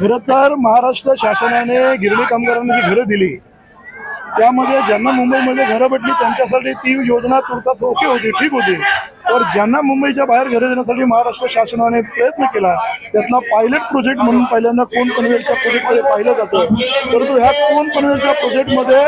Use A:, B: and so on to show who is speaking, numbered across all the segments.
A: खरं तर महाराष्ट्र शासनाने गिरणी कामगारांना जी घरं दिली त्यामध्ये ज्यांना मुंबईमध्ये घरं भेटली त्यांच्यासाठी ती योजना तुर्तास ओके होती ठीक होती. तर ज्यांना मुंबईच्या बाहेर घरं देण्यासाठी महाराष्ट्र शासनाने प्रयत्न केला त्यातला पायलट प्रोजेक्ट म्हणून पहिल्यांदा कोण पनवेलच्या प्रोजेक्टमध्ये पाहिलं जातं? परंतु ह्या कोण पनवेलच्या प्रोजेक्टमध्ये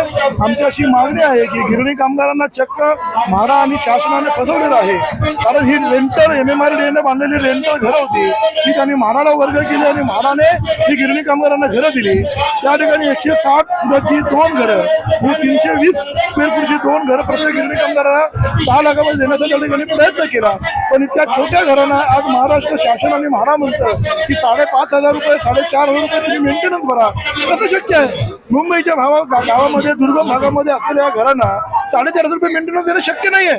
A: आमची अशी मागणी आहे की गिरणी कामगारांना चक्क म्हाडा आणि शासनाने फसवलेलं आहे. कारण ही रेंटल एम एम आर डीने बांधलेली रेंटल घरं होती. ती त्यांनी म्हाडाला वर्ग केली आणि म्हाडाने ही गिरणी कामगारांना घरं दिली. त्या ठिकाणी एकशे साठ फुटाची दोन घरं ही तीनशे वीस स्क्वेअर फूटची दोन घरं प्रत्येक गिरणी कामगाराला सहा लाखामध्ये देण्याचा त्या ठिकाणी प्रयत्न केला. पण इतक्या छोट्या घरांना आज महाराष्ट्र शासन आणि म्हाडा म्हणतं की साडेपाच हजार रुपये साडेचार हजार रुपये तुम्ही मेंटेनन्स भरा. कसं शक्य आहे? मुंबईच्या भावा गावामध्ये दुर्गम भागामध्ये असलेल्या घरांना साडेचार हजार रुपये मेंटेनन्स देणं शक्य नाहीये.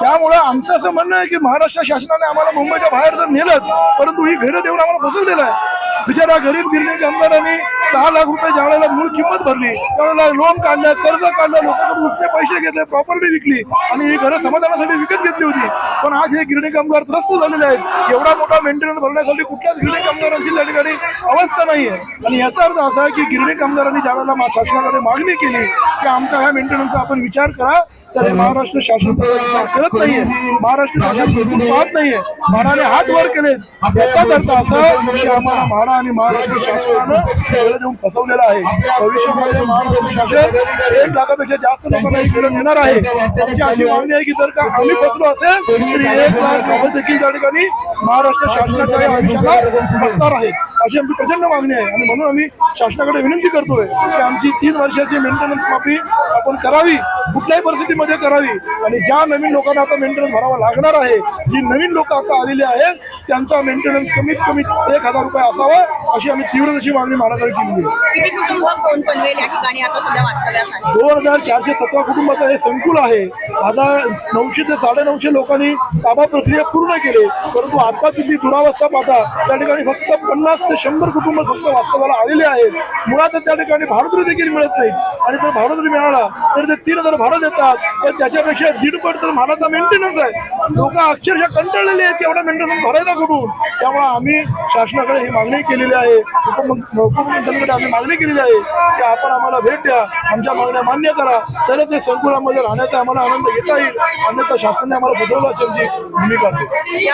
A: त्यामुळं आमचं असं म्हणणं आहे की महाराष्ट्र शासनाने आम्हाला मुंबईच्या बाहेर तर नेलंच परंतु ही घरं देऊन आम्हाला फसवलेलं आहे. बिचारा गरीब गिरणी कामगारांनी सहा लाख रुपये ज्या वेळेला मूळ किंमत भरली. त्यावेळेला लोन काढलं कर्ज काढलं लोकांकडून उठले पैसे घेतले प्रॉपर्टी विकली. आणि ही घरं समाधानासाठी विकत घेतली होती. पण आज हे गिरणी कामगार त्रस्त झालेले आहेत. एवढा मोठा मेंटेनन्स भरण्यासाठी कुठल्याच गिरणी कामगारांची त्या ठिकाणी अवस्था आहे आणि याचा अर्थ असा आहे की गिरणी कामगारांनी ज्या वेळेला शासनाकडे मागणी केली की आमचा ह्या मेंटेनन्सचा आपण विचार करा. तर हे महाराष्ट्र शासन करत नाहीये. महाराष्ट्र शासन पाहत नाहीये. म्हाडाने हात वर केलेत. याचाच अर्थ असा की आम्हाला म्हाडा आणि महाराष्ट्र शासनानं देऊन फसवलेलं आहे. भविष्यामध्ये महाराष्ट्र शासन एक लाखापेक्षा जास्त लोकांना ही घरं देणार आहे. आमची अशी मागणी आहे की जर का आम्ही फसलो असेल तरी एक लाख लोक देखील त्या ठिकाणी महाराष्ट्र शासनाच्या आयुष्याला फसणार आहेत अशी आमची प्रचंड मागणी आहे. आणि म्हणून आम्ही शासनाकडे विनंती करतोय की आमची तीन वर्षाची मेंटेनन्स माफी आपण करावी. कुठल्याही परिस्थितीमध्ये करावी. आणि ज्या नवीन लोकांना आता मेंटेनन्स भरावा लागणार आहे जी नवीन लोक आता आलेली आहेत त्यांचा मेंटेनन्स कमीत कमी एक हजार रुपये असावा. अशी आम्ही तीव्र अशी मागणी महाराष्ट्राकडे केलेली आहे.
B: किती कुटुंब कोण पनवेल या ठिकाणी? आता सध्या वास्तव्यास आहे.
A: दोन हजार चारशे सतरा कुटुंबाचं हे संकुल आहे. आता नऊशे ते साडेनऊशे लोकांनी ताबा प्रक्रिया पूर्ण केली. परंतु आता तिथली दुरावस्था पाहता त्या ठिकाणी फक्त पन्नास ते शंभर कुटुंब फक्त वास्तवाला आलेले आहेत. मुळात त्या ठिकाणी भाडोत्री देखील मिळत नाही. आणि जर भाडोत्री मिळाला तर ते तीन हजार भाडं देतात. पण त्याच्यापेक्षा दीडपट तर भाडाचा मेंटेनन्स आहे. लोक अक्षरशः कंटाळलेले आहेत एवढा मेंटेनन्स भरायचा कुठून? त्यामुळे आम्ही शासनाकडे ही मागणी केलेली आहे. उपमुख- उपमुख्यमंत्र्यांकडे आम्ही मागणी केलेली आहे की आपण आम्हाला भेट द्या. आमच्या मागण्या मान्य करा. तरच हे संकुलामध्ये राहण्याचा आम्हाला आनंद घेता येईल. अन्यथा शासनाने आम्हाला फसवलं असेल जी भूमिका असेल.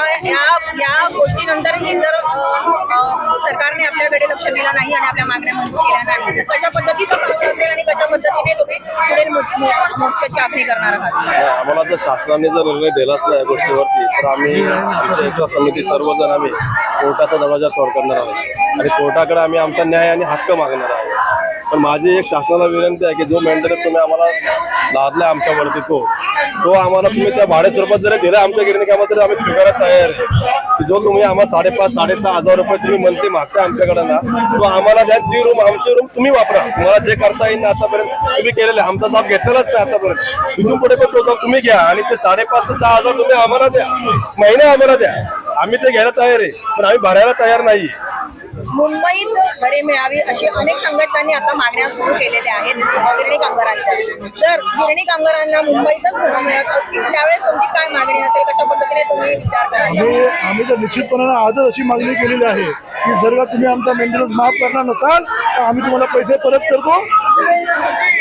B: या गोष्टीनंतरही जर सरकारने आपल्याकडे लक्ष दिलं नाही आणि आपल्या मागण्या मंजूर केल्या नाही तर कशा पद्धतीचं पाऊल असेल आणि कशा पद्धतीने तुम्ही पुढील मोर्चाची आखणी करणार आहात?
C: आम्हाला जर शासनाने जर निर्णय दिलाच नाही या गोष्टीवरती तर आम्ही आमच्या एका समिती सर्वजण आम्ही कोर्टाचा दरवाजा तोड करणार आहोत. आणि कोर्टाकडे आम्ही आमचा न्याय आणि हक्क मागणार आहे. पण माझी एक शासनाला विनंती आहे की जो मेंटेनन्स तुम्ही आम्हाला लादला आमच्यावरती तो तो आम्हाला तुम्ही त्या भाडे स्वरूपात जरी दिला आमच्या गिरणी तरी आम्ही स्वीकारत तयार की जो तुम्ही आम्हाला साडेपाच साडेसहा हजार रुपये तुम्ही मंथली मागता आमच्याकडे ना तो आम्हाला द्या ती रूम आमची रूम तुम्ही वापरा. तुम्हाला जे करता येईल ना आतापर्यंत तुम्ही केलेले आमचा जाब घेतलेलाच नाही आतापर्यंत. तिथून पुढे पण तो जाब तुम्ही घ्या आणि ते साडेपाच ते सहा हजार तुम्ही आम्हाला द्या. महिना आम्हाला द्या. आम्ही ते घ्यायला तयार आहे पण आम्ही भरायला तयार नाही
B: मुंबईत घरे मिळावी अशी अनेक संघटनांनी आता मागण्या सुरू केलेल्या आहेत. गिरणी कामगारांच्या. जर गिरणी कामगारांना मुंबईतच घरं मिळत असतील त्यावेळेस तुमची काय मागणी असेल? कशा पद्धतीने तुम्ही विचार कराल?
A: आम्ही तर निश्चितपणाने आजच अशी मागणी केलेली आहे की जर का तुम्ही आमचा मेंटेनन्स माफ करणार नसाल तर आम्ही तुम्हाला पैसे परत करतो.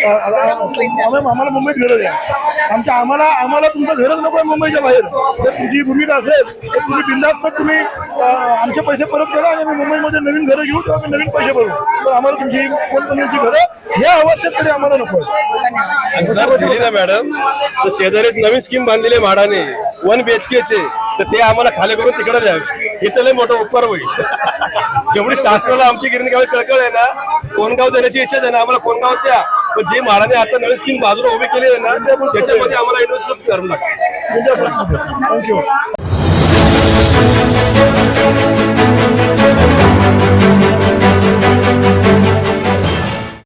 A: आम्हाला मुंबईत घरं द्या आमच्या आम्हाला आम्हाला तुमचं घरच नको आहे मुंबईच्या बाहेर. जर तुझी भूमिका असेल तर तुम्ही बिंदास्त तुम्ही आमचे पैसे परत करा आणि आम्ही मुंबईमध्ये नवीन घरं घेऊ तेव्हा आम्ही नवीन पैसे भरू. तर आम्हाला तुमची कोणकोणची घरं या अवस्थेत तरी आम्हाला नको आहे.
C: मॅडम तर शेजारीच नवीन स्कीम बांधलेली आहे म्हाडाने वन बी एच चे. तर ते आम्हाला खाली करून तिकडे द्यावे इथं लय मोठा उपकार होईल. एवढी शासनाला आमची गिरणी गावी कळकळ आहे ना कोणगाव देण्याची इच्छा आहे ना आम्हाला कोणगाव द्या. पण जे म्हाडाने आता नवीन स्कीम बाजूला उभी केली आहे ना त्याच्यामध्ये आम्हाला इन्व्हेस्टमेंट करावं लागतो
A: थँक्यू